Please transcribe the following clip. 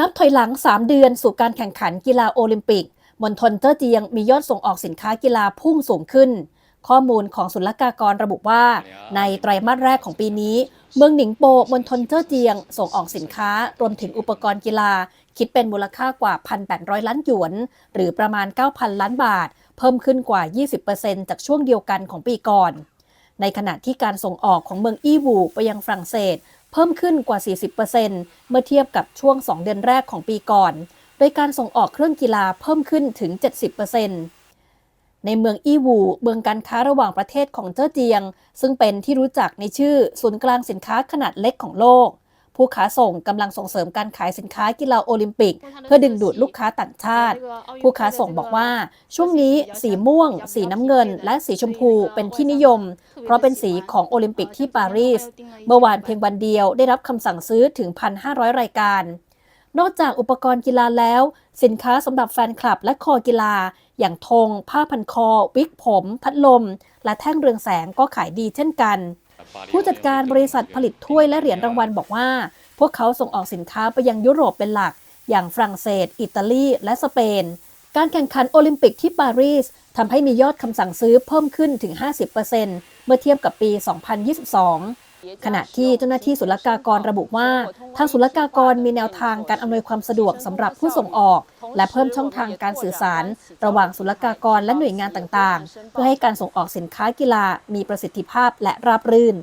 นับถอยหลัง 3 เดือนสู่การแข่งขันกีฬาโอลิมปิกมณฑลเจ้อเจียงมียอดส่งออกสินค้ากีฬาพุ่งสูงขึ้น ข้อมูลของศุลกากรระบุว่า ในไตรมาสแรกของปีนี้ เมืองหนิงโปมณฑลเจ้อเจียง ส่งออกสินค้ารวมถึงอุปกรณ์กีฬา คิดเป็นมูลค่ากว่า 1,800 ล้านหยวน หรือประมาณ 9,000 ล้านบาท เพิ่มขึ้นกว่า 20%จากช่วงเดียวกันของปีก่อน ในขณะที่การส่งออกของเมืองอี้วูไปยังฝรั่งเศส เพิ่มขึ้นกว่า 40%เมื่อเทียบกับช่วง 2 เดือนแรกของปีก่อน โดยการส่งออกเครื่องกีฬาเพิ่มขึ้นถึง 70%ในเมืองอีวูเมืองการค้าระหว่างประเทศของเจ้อเจียง ซึ่งเป็นที่รู้จักในชื่อศูนย์กลางสินค้าขนาดเล็กของโลก ผู้ค้าส่งกำลังส่งเสริมการขายสินค้ากีฬาโอลิมปิก เพื่อดึงดูดลูกค้าต่างชาติ ผู้ค้าส่งบอกว่า ช่วงนี้สีม่วง สีน้ำเงิน และสีชมพูเป็นที่นิยม เพราะเป็นสีของโอลิมปิกที่ปารีส เมื่อวานเพียงวันเดียวได้รับคำสั่งซื้อถึง 1,500 รายการ นอกจากอุปกรณ์กีฬาแล้ว สินค้าสำหรับแฟนคลับและคอกีฬา อย่างธงผ้าพันคอ วิกผม พัดลม และแท่งเรืองแสงก็ขายดีเช่นกัน ผู้จัดการบริษัทผลิตถ้วยและเหรียญรางวัลบอกว่า พวกเขาส่งออกสินค้าไปยังยุโรปเป็นหลัก อย่างฝรั่งเศส อิตาลี และสเปน การแข่งขันโอลิมปิกที่ปารีสทำให้มียอดคำสั่งซื้อเพิ่มขึ้นถึง 50%เมื่อเทียบกับปี 2022 ขณะที่เจ้าหน้าที่ศุลกากรระบุว่า ทางศุลกากรมีแนวทางการอำนวยความสะดวกสำหรับผู้ส่งออก และเพิ่มช่องทางการสื่อสาร ระหว่างศุลกากรและหน่วยงานต่างๆ เพื่อให้การส่งออกสินค้ากีฬามีประสิทธิภาพและราบรื่น